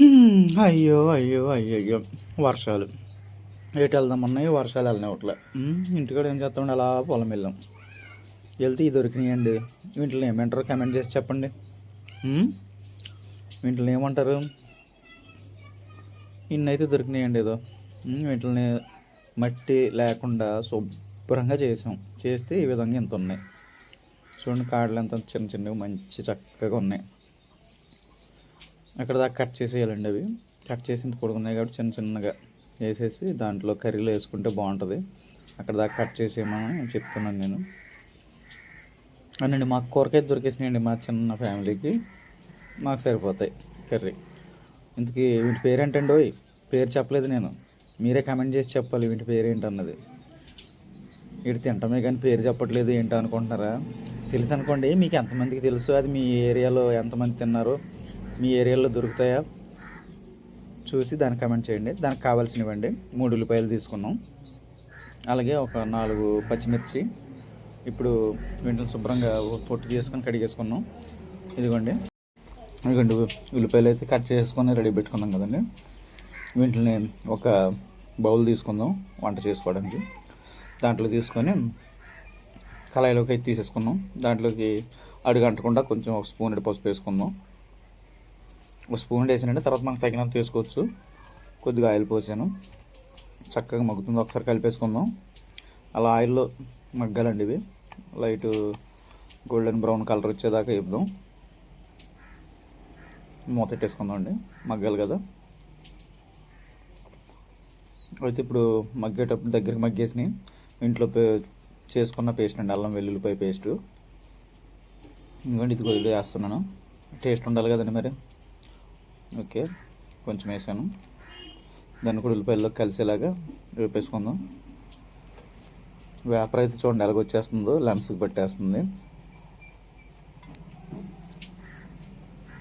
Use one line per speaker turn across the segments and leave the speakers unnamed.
Hmm, అయ్యో అయ్యో అయ్యో అయ్యో వర్షాలు. ఎటు వెళ్దామన్నాయి వర్షాలు వెళ్ళినవట్లే hmm, ఇంటికాడ ఏం చేస్తామండి? అలా పొలం వెళ్ళాం. వెళ్తే ఇది దొరికినాయండి. వీటిని ఏమంటారు కమెంట్ చేసి చెప్పండి. Hmm, వీటిని ఏమంటారు? ఇన్నైతే దొరికినాయండి ఏదో. వీటిని మట్టి లేకుండా శుభ్రంగా చేసాం. చేస్తే ఈ విధంగా ఇంత ఉన్నాయి. చూడండి కాడలు ఎంత చిన్న చిన్నవి మంచి చక్కగా ఉన్నాయి. అక్కడ దాకా కట్ చేసేయాలండి అవి. కట్ చేసింది కొడుకున్నాయి కాబట్టి చిన్న చిన్నగా వేసేసి దాంట్లో కర్రీలో వేసుకుంటే బాగుంటుంది. అక్కడ దాకా కట్ చేసేయమని చెప్తున్నాను నేను. అనండి మాకు కూరకాయ దొరికేసినాయండి మా చిన్న ఫ్యామిలీకి. మాకు సరిపోతాయి కర్రీ. ఇంతకీ వీటి పేరు ఏంటండి ఓయ్? పేరు చెప్పలేదు నేను. మీరే కమెంట్ చేసి చెప్పాలి వీటి పేరేంటన్నది. వీటి తింటమే కానీ పేరు చెప్పట్లేదు ఏంటో అనుకుంటున్నారా తెలుసు అనుకోండి మీకు ఎంతమందికి తెలుసు? అది మీ ఏరియాలో ఎంతమంది తిన్నారో? మీ ఏరియాలో దొరుకుతాయా? చూసి దాన్ని కమెంట్ చేయండి. దానికి కావాల్సినవండి. మూడు ఉల్లిపాయలు తీసుకున్నాం. అలాగే ఒక నాలుగు పచ్చిమిర్చి. ఇప్పుడు వీటిని శుభ్రంగా పొట్టు చేసుకొని కడిగేసుకున్నాం. ఇదిగోండి. ఇదిగోండి ఉల్లిపాయలు అయితే కట్ చేసుకొని రెడీ పెట్టుకున్నాం కదండి. వీటిని ఒక బౌల్ తీసుకుందాం వంట చేసుకోవడానికి. దాంట్లో తీసుకొని కళాయిలోకి అయితే తీసేసుకుందాం దాంట్లోకి అడుగు అంటకుండా కొంచెం ఒక స్పూన్ పసుపు వేసుకుందాం. స్పూన్ వేసానండి తర్వాత మనకు తగినంత వేసుకోవచ్చు. కొద్దిగా ఆయిల్ పోసాను. చక్కగా మగ్గుతుంది. ఒకసారి కలిపేసుకుందాం. అలా ఆయిల్లో మగ్గాలండి ఇవి. లైట్ గోల్డెన్ బ్రౌన్ కలర్ వచ్చేదాకా ఇద్దాం మూత పెట్టేసుకుందాం అండి మగ్గాలి కదా. అయితే ఇప్పుడు మగ్గేటప్పుడు దగ్గరికి మగ్గేసినాయి ఇంట్లో పే చేసుకున్న పేస్ట్ అండి. అల్లం వెల్లుల్లిపాయ పేస్టు. ఇంకోటి ఇది కొద్దిగా వేస్తున్నాను. టేస్ట్ ఉండాలి కదండి మరి. ఓకే కొంచెం వేసాను. దాన్ని కూడా ఉల్లిపాయల్లో కలిసేలాగా వేపేసుకుందాం. వేపర్ అయితే చూడండి ఎలాగొచ్చేస్తుందో లెన్స్కి పట్టేస్తుంది.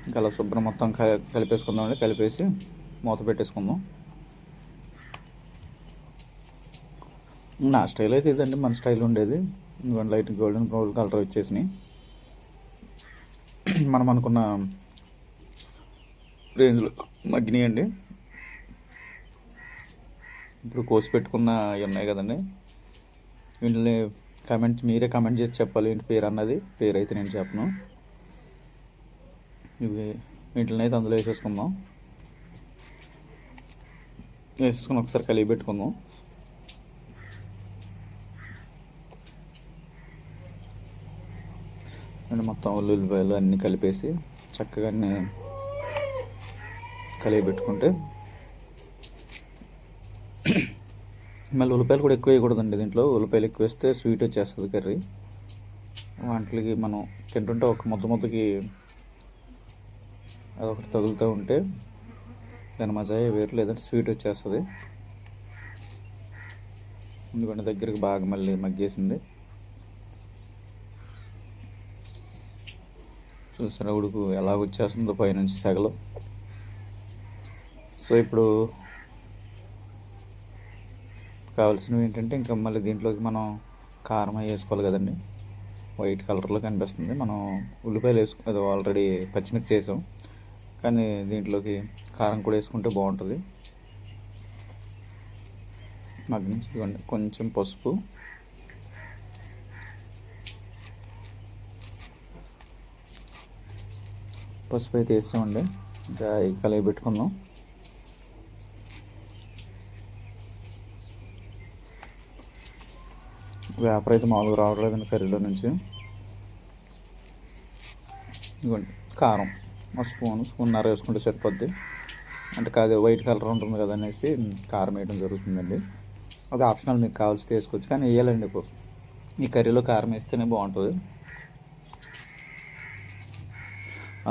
ఇంకా అలా శుభ్రం మొత్తం క- కలిపేసుకుందాం అండి. కలిపేసి మూత పెట్టేసుకుందాం. నా స్టైల్ అయితే ఇదండి మన స్టైల్ ఉండేది. లైట్ గోల్డెన్ బ్రౌన్ కలర్ వచ్చేసినాయి. మనం అనుకున్న రేంజ్లో మగ్గినాయండి. ఇప్పుడు కోసి పెట్టుకున్న అవి ఉన్నాయి కదండి. వీటిని కమెంట్ మీరే కమెంట్ చేసి చెప్పాలి. ఏంటి పేరు అన్నది? పేరు అయితే నేను చెప్పను. ఇవి వీటిని అయితే అందులో వేసేసుకుందాం. వేసేసుకుని ఒకసారి కలిగి పెట్టుకుందాం. అండ్ మొత్తం ఉల్లిపాయలు అన్నీ కలిపేసి చక్కగా కలిగి పెట్టుకుంటే మళ్ళీ ఉల్లిపాయలు కూడా ఎక్కువ వేయకూడదండి దీంట్లో. ఉల్లిపాయలు ఎక్కువ వేస్తే స్వీట్ వచ్చేస్తుంది కర్రీ. వాటికి మనం తింటుంటే ఒక ముద్ద ముద్దకి అదొకటి తగులుతూ ఉంటే దాని మజా వేరు లేదంటే స్వీట్ వచ్చేస్తుంది. ఎందుకంటే దగ్గరికి బాగా మళ్ళీ మగ్గేసింది. చూసారా ఉడుకు ఎలా వచ్చేస్తుందో పైనుంచి సెగలు సో ఇప్పుడు కావాల్సినవి ఏంటంటే ఇంకా మళ్ళీ దీంట్లోకి మనం కారం అవి వేసుకోవాలి కదండి. వైట్ కలర్లో కనిపిస్తుంది. మనం ఉల్లిపాయలు వేసుకు అది ఆల్రెడీ పచ్చిమిర్చి వేసాం. కానీ దీంట్లోకి కారం కూడా వేసుకుంటే బాగుంటుంది. మగ్గి నుంచి ఇవ్వండి కొంచెం పసుపు. పసుపు అయితే వేసామండి. ఇంకా ఈ కలిగి పెట్టుకుందాం. వేపర్ అయితే మామూలుగా రావట్లేదండి కర్రీలో నుంచి. ఇదిగోండి కారం. ఒక స్పూన్ స్పూన్నర వేసుకుంటే సరిపోద్ది. అంటే కాదు వైట్ కలర్ ఉంటుంది కదా అనేసి కారం వేయడం జరుగుతుందండి. అది ఆప్షనల్ మీకు కావాల్సి వేసుకోవచ్చు కానీ వేయాలండి ఇప్పుడు. ఈ కర్రీలో కారం వేస్తేనే బాగుంటుంది.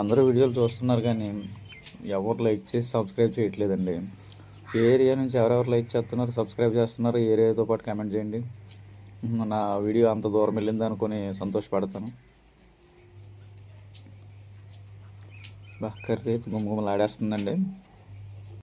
అందరూ వీడియోలు చూస్తున్నారు కానీ ఎవరు లైక్ చేసి సబ్స్క్రైబ్ చేయట్లేదండి. ఏ ఏరియా నుంచి ఎవరెవరు లైక్ చేస్తున్నారు సబ్స్క్రైబ్ చేస్తున్నారు ఏరియాతో పాటు కామెంట్ చేయండి. నా వీడియో అంత దూరం వెళ్ళింది అనుకొని సంతోషపడతాను. బాగా కర్రీ అయితే ఆడేస్తుందండి